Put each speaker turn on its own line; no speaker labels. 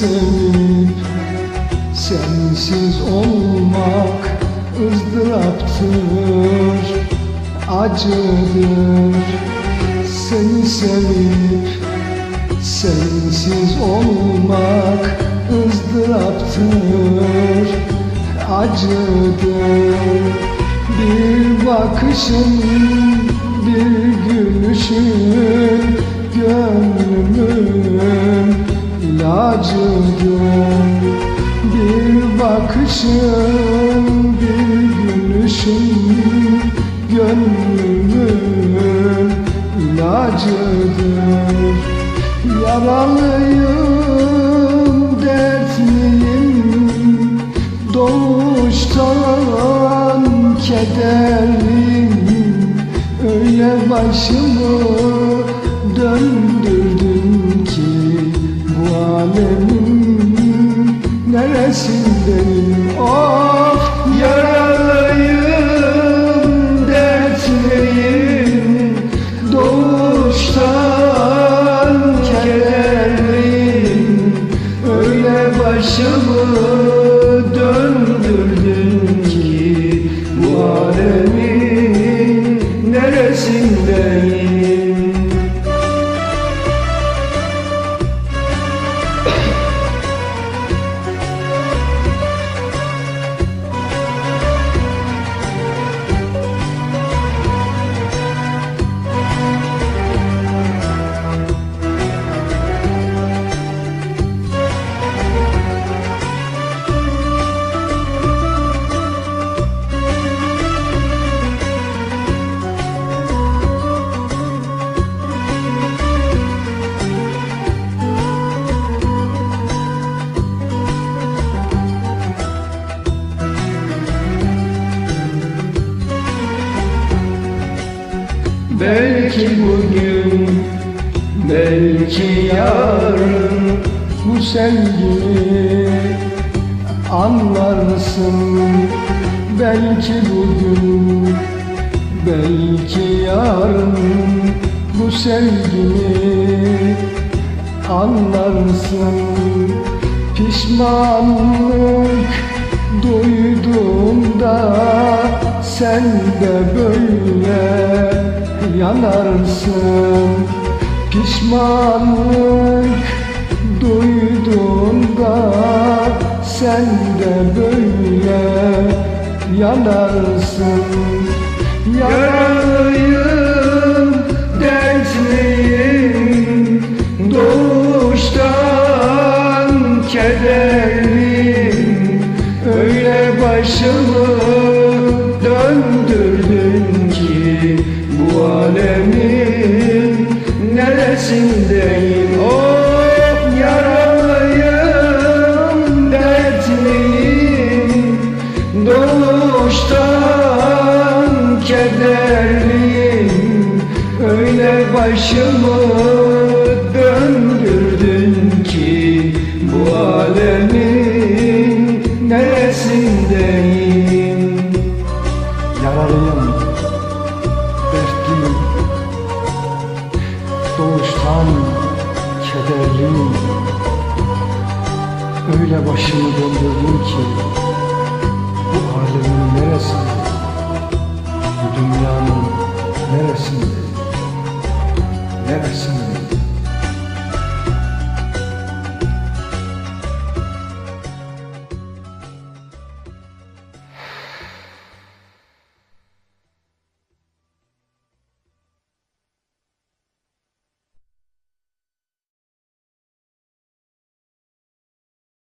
Seni sensiz olmak ızdıraptır, acıdır. Seni sevip sensiz olmak ızdıraptır, acıdır. Bir bakışın, bir gülüşün ilacıdır. Bir bakışın, bir gülüşün gönlümün ilacıdır. Yaralıyım, dertliyim, doğuştan kederliyim. Öyle başımı döndürdün ki bu alemin neresindeyim? Of yaralıyım, Belki bugün, belki yarın bu sevgini anlarsın. Belki bugün, belki yarın bu sevgini anlarsın. Pişmanlık duyduğumda sen de böyle yanarsın. Pişmanlık duyduğunda sen de böyle yanarsın. Yaralıyım, dertliyim, doğuştan kederliyim. Öyle başımı neresindeyim Oh yaralıyım, dertliyim. Doğuştan kederliyim. Öyle başımı döndürdün ki Bu alemin neresindeyim Yaralıyım, dertliyim Doğuştan kederliyim. Öyle başımı döndürdün ki